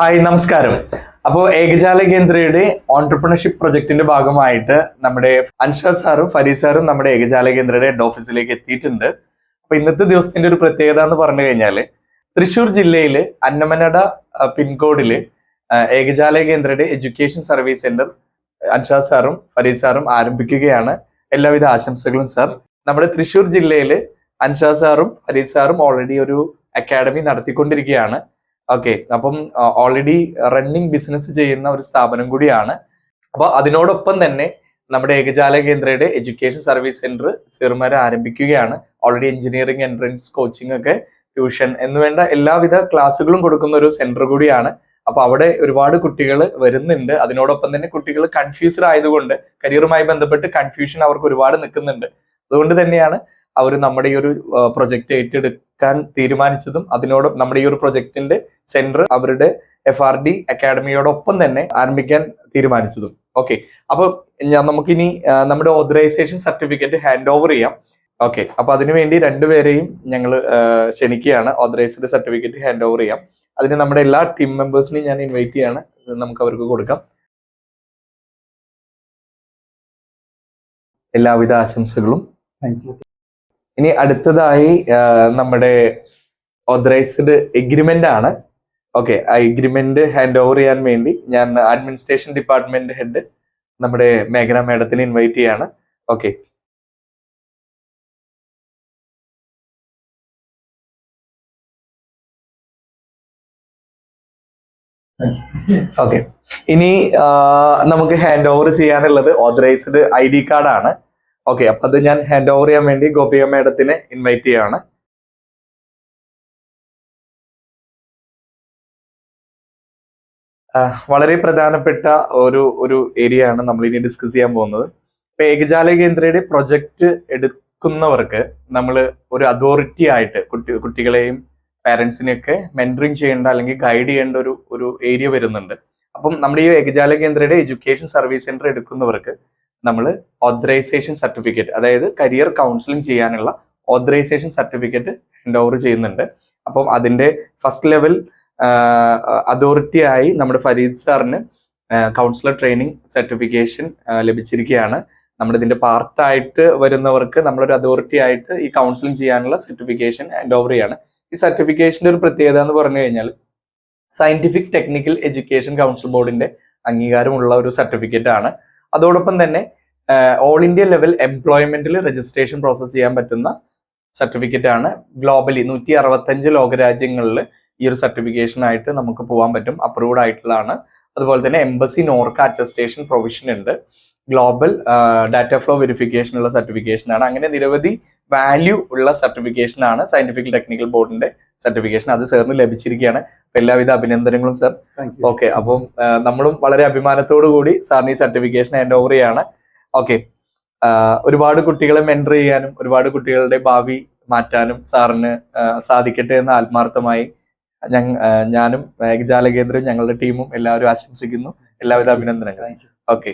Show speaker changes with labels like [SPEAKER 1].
[SPEAKER 1] Hi നമസ്കാരം. അപ്പോൾ ഏകജാല കേന്ദ്രയുടെ entrepreneurship പ്രൊജക്ടിന്റെ ഭാഗമായിട്ട് നമ്മുടെ അൻഷാദ് സാറും ഫരീദ് സാറും നമ്മുടെ ഏകജാല കേന്ദ്രയുടെ ഹെഡ് ഓഫീസിലേക്ക് എത്തിയിട്ടുണ്ട്. അപ്പൊ ഇന്നത്തെ ദിവസത്തിന്റെ ഒരു പ്രത്യേകത എന്ന് പറഞ്ഞു കഴിഞ്ഞാൽ തൃശൂർ ജില്ലയിൽ അന്നമനട പിൻകോഡിൽ ഏകജാല കേന്ദ്രയുടെ എഡ്യൂക്കേഷൻ സർവീസ് സെന്റർ അൻഷാദ് സാറും ഫരീദ് സാറും ആരംഭിക്കുകയാണ്. എല്ലാവിധ ആശംസകളും സാർ. നമ്മുടെ തൃശൂർ ജില്ലയിൽ അൻഷാദ് സാറും ഫരീദ് സാറും ഓൾറെഡി ഒരു അക്കാഡമി നടത്തിക്കൊണ്ടിരിക്കുകയാണ്. ഓക്കെ അപ്പം ഓൾറെഡി റണ്ണിങ് ബിസിനസ് ചെയ്യുന്ന ഒരു സ്ഥാപനം കൂടിയാണ്. അപ്പോൾ അതിനോടൊപ്പം തന്നെ നമ്മുടെ ഏകജാല കേന്ദ്രയുടെ എഡ്യൂക്കേഷൻ സർവീസ് സെന്റർ സിർമര ആരംഭിക്കുകയാണ്. ഓൾറെഡി എഞ്ചിനീയറിംഗ് എൻട്രൻസ് കോച്ചിങ് ഒക്കെ ട്യൂഷൻ എന്നുവേണ്ട എല്ലാവിധ ക്ലാസ്സുകളും കൊടുക്കുന്ന ഒരു സെന്റർ കൂടിയാണ്. അപ്പൊ അവിടെ ഒരുപാട് കുട്ടികൾ വരുന്നുണ്ട്. അതിനോടൊപ്പം തന്നെ കുട്ടികൾ കൺഫ്യൂസ്ഡ് ആയതുകൊണ്ട് കരിയറുമായി ബന്ധപ്പെട്ട് കൺഫ്യൂഷൻ അവർക്ക് ഒരുപാട് നിൽക്കുന്നുണ്ട്. അതുകൊണ്ട് തന്നെയാണ് അവർ നമ്മുടെ ഈ ഒരു പ്രൊജക്റ്റ് ഏറ്റെടുക്കാൻ തീരുമാനിച്ചതും അതിനോട് നമ്മുടെ ഈ ഒരു പ്രൊജക്റ്റിന്റെ സെന്റർ അവരുടെ എഫ് ആർ ഡി അക്കാഡമിയോടൊപ്പം തന്നെ ആരംഭിക്കാൻ തീരുമാനിച്ചതും. ഓക്കെ അപ്പൊ ഞാൻ നമുക്കിനി നമ്മുടെ ഓതറൈസേഷൻ സർട്ടിഫിക്കറ്റ് ഹാൻഡ് ഓവർ ചെയ്യാം. ഓക്കെ അപ്പൊ അതിനുവേണ്ടി രണ്ടുപേരെയും ഞങ്ങൾ ക്ഷണിക്കുകയാണ്. ഓതറൈസ്ഡ് സർട്ടിഫിക്കറ്റ് ഹാൻഡ് ഓവർ ചെയ്യാം. അതിന് നമ്മുടെ എല്ലാ ടീം മെമ്പേഴ്സിനെയും ഞാൻ ഇൻവൈറ്റ് ചെയ്യാണ്. നമുക്ക് അവർക്ക് കൊടുക്കാം. എല്ലാവിധ ആശംസകളും.
[SPEAKER 2] താങ്ക് യു
[SPEAKER 1] ഇനി അടുത്തതായി നമ്മുടെ ഓതറൈസ്ഡ് എഗ്രിമെന്റ് ആണ്. ഓക്കെ ആ എഗ്രിമെന്റ് ഹാൻഡ് ഓവർ ചെയ്യാൻ വേണ്ടി ഞാൻ അഡ്മിനിസ്ട്രേഷൻ ഡിപ്പാർട്ട്മെന്റ് ഹെഡ് നമ്മുടെ മേഘന മേഡത്തിനെ ഇൻവൈറ്റ് ചെയ്യാണ്. ഓക്കെ ഓക്കെ ഇനി നമുക്ക് ഹാൻഡ് ഓവർ ചെയ്യാനുള്ളത് ഓതറൈസ്ഡ് ഐ ഡി കാർഡ് ആണ്. ഓക്കെ അപ്പൊ അത് ഞാൻ ഹാൻഡ് ഓവർ ചെയ്യാൻ വേണ്ടി ഗോപിക മേഡത്തിനെ ഇൻവൈറ്റ് ചെയ്യാണ്. വളരെ പ്രധാനപ്പെട്ട ഒരു ഒരു ഏരിയ ആണ് നമ്മൾ ഇനി ഡിസ്കസ് ചെയ്യാൻ പോകുന്നത്. ഇപ്പൊ ഏകജാല കേന്ദ്രയുടെ പ്രൊജക്ട് എടുക്കുന്നവർക്ക് നമ്മൾ ഒരു അതോറിറ്റി ആയിട്ട് കുട്ടി കുട്ടികളെയും പാരന്റ്സിനെയൊക്കെ മെന്ററിങ് ചെയ്യേണ്ട അല്ലെങ്കിൽ ഗൈഡ് ചെയ്യേണ്ട ഒരു ഒരു ഏരിയ വരുന്നുണ്ട്. അപ്പം നമ്മുടെ ഈ ഏകജാല കേന്ദ്രയുടെ എഡ്യൂക്കേഷൻ സർവീസ് സെന്റർ എടുക്കുന്നവർക്ക് നമ്മൾ ഓതറൈസേഷൻ സർട്ടിഫിക്കറ്റ് അതായത് കരിയർ കൗൺസിലിംഗ് ചെയ്യാനുള്ള ഓതറൈസേഷൻ സർട്ടിഫിക്കറ്റ് ഹാൻഡ് ഓവർ ചെയ്യുന്നുണ്ട്. അപ്പം അതിന്റെ ഫസ്റ്റ് ലെവൽ അതോറിറ്റി ആയി നമ്മുടെ ഫരീദ് സാറിന് കൗൺസിലർ ട്രെയിനിങ് സർട്ടിഫിക്കേഷൻ ലഭിച്ചിരിക്കുകയാണ്. നമ്മുടെ ഇതിന്റെ പാർട്ടായിട്ട് വരുന്നവർക്ക് നമ്മളൊരു അതോറിറ്റി ആയിട്ട് ഈ കൗൺസിലിംഗ് ചെയ്യാനുള്ള സർട്ടിഫിക്കേഷൻ ഹാൻഡ് ഓവർ ചെയ്യാണ്. ഈ സർട്ടിഫിക്കേഷന്റെ ഒരു പ്രത്യേകത എന്ന് പറഞ്ഞു കഴിഞ്ഞാൽ സയന്റിഫിക് ടെക്നിക്കൽ എഡ്യൂക്കേഷൻ കൗൺസിൽ ബോർഡിന്റെ അംഗീകാരമുള്ള ഒരു സർട്ടിഫിക്കറ്റ് ആണ്. അതോടൊപ്പം തന്നെ ഓൾ ഇന്ത്യ ലെവൽ എംപ്ലോയ്മെന്റിൽ രജിസ്ട്രേഷൻ പ്രോസസ് ചെയ്യാൻ പറ്റുന്ന സർട്ടിഫിക്കറ്റ് ആണ് ഗ്ലോബലി നൂറ്റി അറുപത്തഞ്ച് ലോകരാജ്യങ്ങളിൽ ഈ ഒരു സർട്ടിഫിക്കേഷൻ ആയിട്ട് നമുക്ക് പോകാൻ പറ്റും. അപ്രൂവ്ഡ് ആയിട്ടുള്ളതാണ്. അതുപോലെ തന്നെ എംബസി നോർക്ക അറ്റസ്റ്റേഷൻ പ്രൊവിഷൻ ഉണ്ട്. ഗ്ലോബൽ ഡാറ്റ ഫ്ലോ വെരിഫിക്കേഷൻ ഉള്ള സർട്ടിഫിക്കേഷൻ ആണ്. അങ്ങനെ നിരവധി വാല്യൂ ഉള്ള സർട്ടിഫിക്കേഷൻ ആണ് സയന്റിഫിക് ടെക്നിക്കൽ ബോർഡിന്റെ സർട്ടിഫിക്കേഷൻ അത് സാറിന് ലഭിച്ചിരിക്കുകയാണ്. എല്ലാവിധ അഭിനന്ദനങ്ങളും സാർ ഓക്കെ അപ്പം നമ്മളും വളരെ അഭിമാനത്തോടു കൂടി സാറിന് ഈ സർട്ടിഫിക്കേഷൻ ഹാൻഡ് ഓവർ ചെയ്യാണ്. ഓക്കെ ഒരുപാട് കുട്ടികളെ മെന്റർ ചെയ്യാനും ഒരുപാട് കുട്ടികളുടെ ഭാവി മാറ്റാനും സാറിന് സാധിക്കട്ടെ എന്ന് ആത്മാർത്ഥമായി ഞാനും ഏകജാല കേന്ദ്രവും ഞങ്ങളുടെ ടീമും എല്ലാവരും ആശംസിക്കുന്നു. എല്ലാവിധ അഭിനന്ദനങ്ങളും.
[SPEAKER 2] Thank
[SPEAKER 1] okay